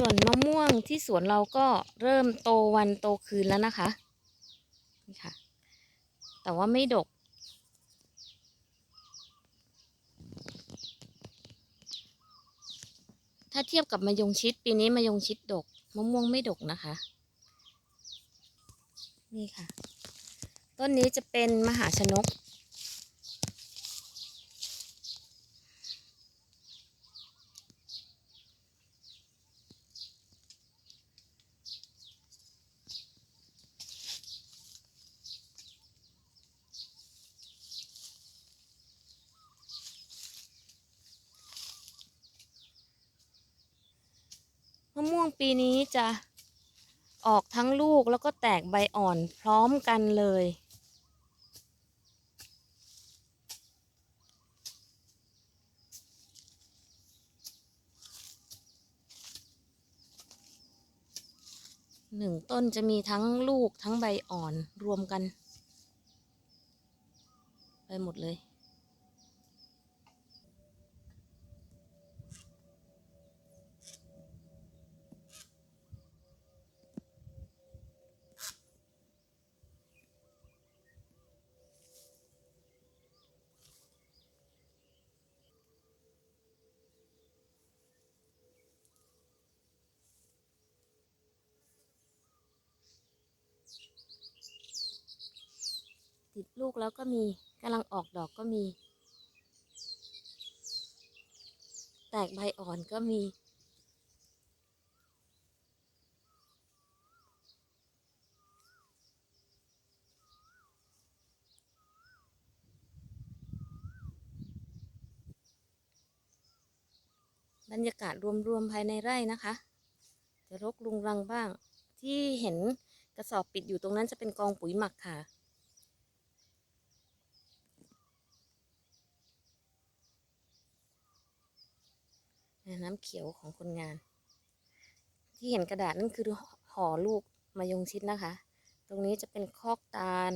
ส่วนมะม่วงที่สวนเราก็เริ่มโตวันโตคืนแล้วนะคะนี่ค่ะ แต่ว่าไม่ดก ถ้าเทียบกับมะยงชิดปีนี้มะยงชิดดกมะม่วงไม่ดกนะคะ นี่ค่ะ ต้นนี้จะเป็นมหาชนก มะม่วงปีนี้จะออกทั้งลูกแล้วก็แตกใบอ่อนพร้อมกันเลย หนึ่งต้นจะมีทั้งลูกทั้งใบอ่อนรวมกัน ไปหมดเลย ติดลูกแล้วก็มีกำลังออกดอกก็มี แตกใบอ่อนก็มี บรรยากาศรวมๆภายในไร่นะคะ จะรกรุงรังบ้างที่เห็นกระสอบปิดอยู่ตรงนั้นจะเป็นกองปุ๋ยหมักค่ะ น้ำเขียวของคนงาน ที่เห็นกระดาษนั่นคือห่อลูกมายงชิดนะคะ ตรงนี้จะเป็นคอกตาล